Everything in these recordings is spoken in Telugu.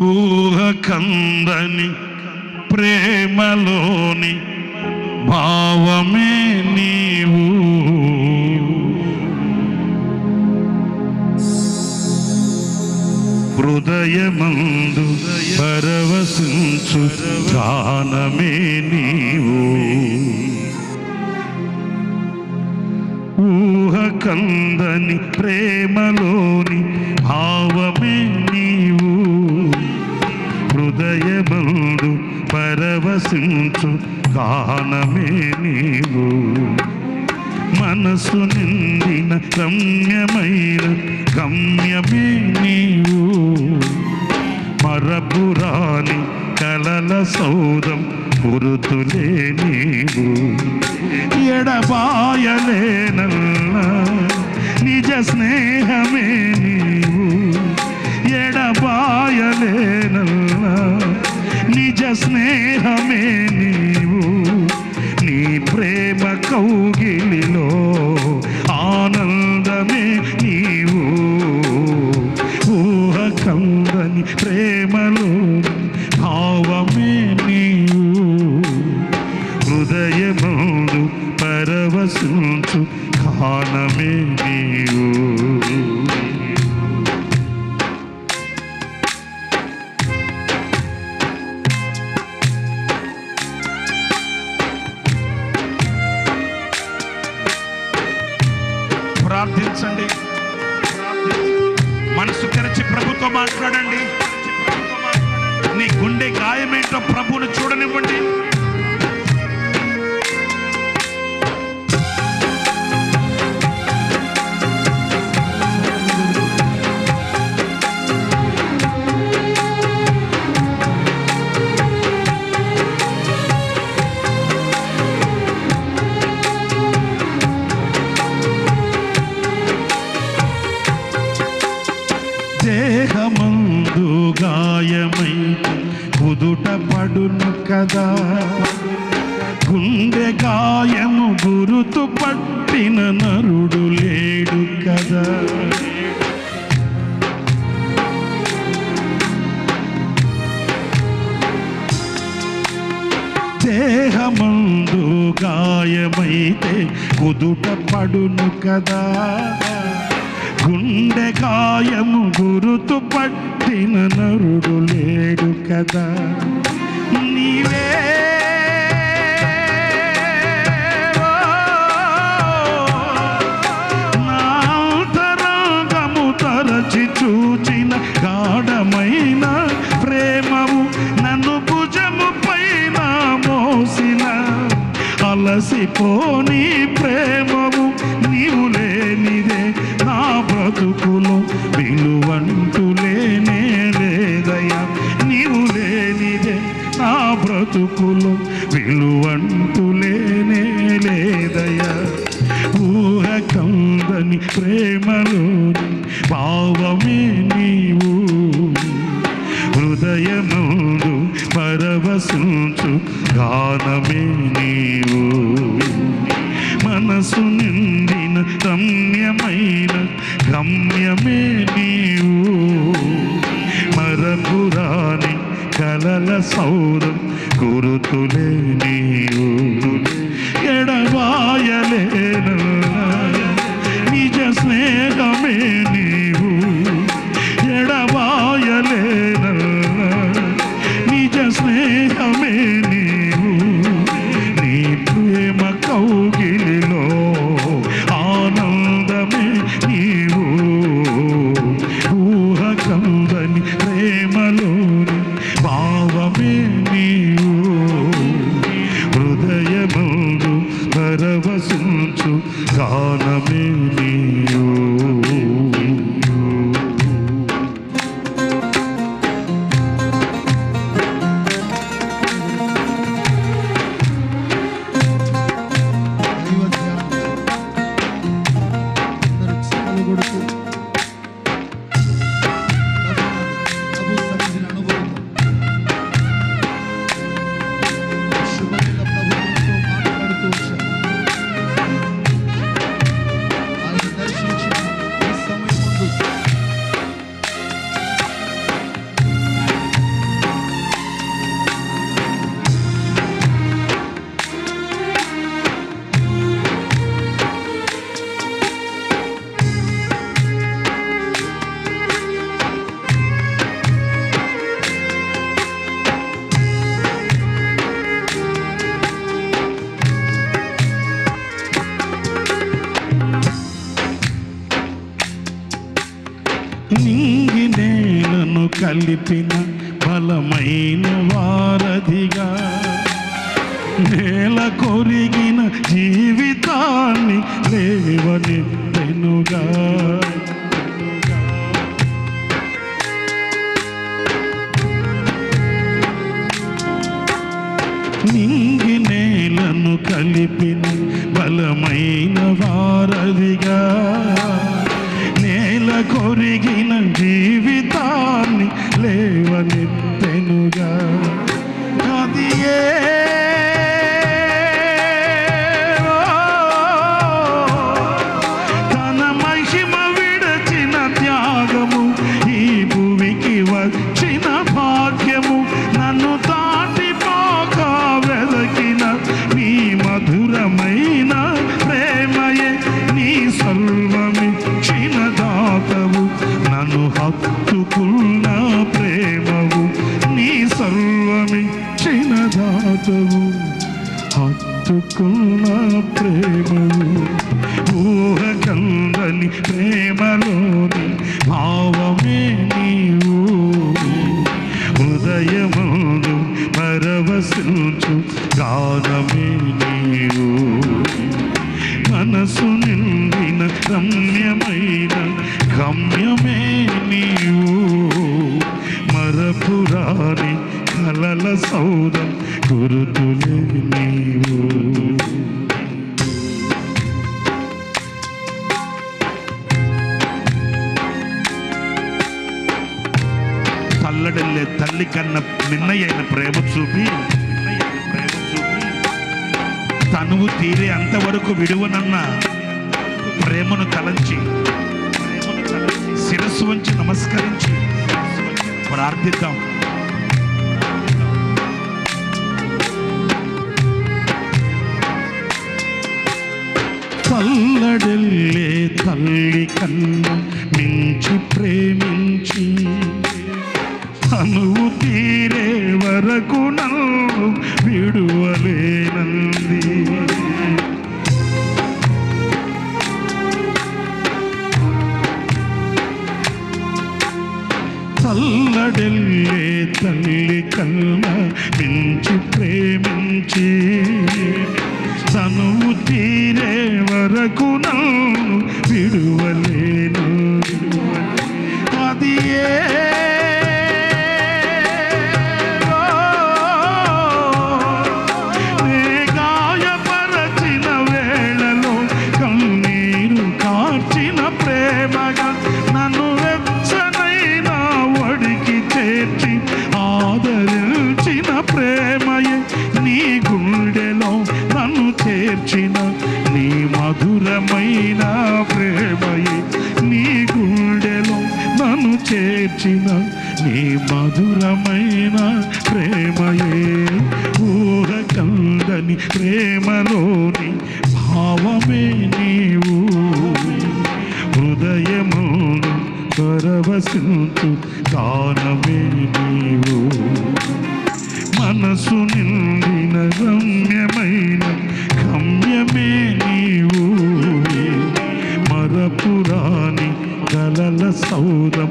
ఊహ కందని ప్రేమలోని భావమే నీవు. హృదయమందు పరవశించు గానమే నీవు. ఊహ కందని ప్రేమలోని భావమే హృదయమందు పరవశించు గానమే నీవు. మనసు నిండిన రమ్యమైన గమ్యమే నీవు. మరపురాని కలల సౌదం గురుతులే నీవు. ఎడబాయలేనల్లా నిజ స్నేహమే నీవు. ఎడబాయలేనల్లా స్నేహమే నీవు. నీ ప్రేమ కౌగిలిలో ఆనందమే నీవు. ఊహ కందని ప్రేమలో భావమే నీవు. హృదయముడు పరవశించు కానమే నీవు. ప్రభుతో మాట్లాడండి. నీ గుండె గాయమేంటో ప్రభువును చూడనివ్వండి. గాయమైతే కుదుట పడును కదా. గుండె గాయము గురుతు పట్టిన నరుడు లేడు కదా. నీవే అలసిపోని ప్రేమము నీవు లేనిదే నా బ్రతుకులో విలువంటూ లేనే లేదయ్యా. నీవు లేనిదే నా బ్రతుకులో విలువంటూ లేనే లేదయ్యా. ఊహ కందని ప్రేమలోని భావమే నీవు. హృదయముందు పరవశించు గానమే నీవు. మనసు నిండిన రమ్యమైన గమ్యమే నీవు. మరపురాని కలల సౌరం గురుతులే నీవు. ఎడవాయలేన కలిపిన బలమైన వారధిగా నేల కొరిగిన జీవితాన్ని లేవనెత్తెనుగా. నింగి నేలను కలిపిన బలమైన వారధిగా నేల కొరిగిన జీవిత లేవనెత్తెనుగా. సర్వమిచ్చిన దాతవు హత్తుకున్న ప్రేమవు ఊహ కందని ప్రేమలోని భావమే నీవు. హృదయమును పరవశించు గానమే నీవు. మనసు నిండిన రమ్యమైన గమ్యమే నీవు. మరపురాని కలల సౌదం గురుతులే నీవు. తల్లడల్లే తల్లి కన్న మిన్నయైన ప్రేమ చూపి తనువు తీరే అంతవరకు విడువనన్న ప్రేమను తలంచి ప్రేమను తలంచి శిరస్సు వంచి నమస్కరించి ప్రార్థిద్దాం. తల్లడెల్లే తల్లి కన్న మించి ప్రేమించి. అనువు తీరే వరకు నన్ను విడువలేనంది. చల్లడెల్లే తల్లి కన్న మించి ప్రేమించి. తనువు తీరే వరకు నన్ను విడువలేను. అది ఏ చేర్చిన నీ మధురమైన ప్రేమయే నీ గుండెలో నన్ను చేర్చిన నీ మధురమైన ప్రేమయే. ఊహ కందని ప్రేమలోని భావమే నీవు. హృదయమును పరవశించు దానమే నీవు. మనసు నిండిన రమ్య కలల సౌదం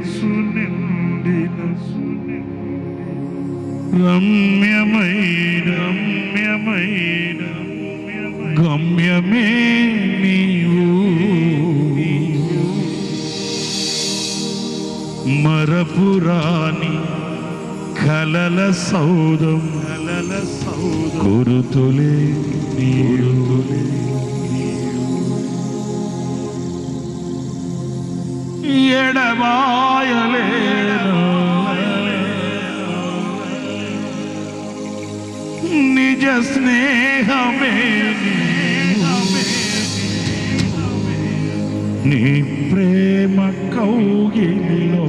నిండిన రమ్యమైన రమ్యమైన గమ్యమే నీవు. మరపురాని కలల సౌదం కలల సౌదం గురుతులే నీరుతులే స్నేహమే నీ ప్రేమ కౌగిలో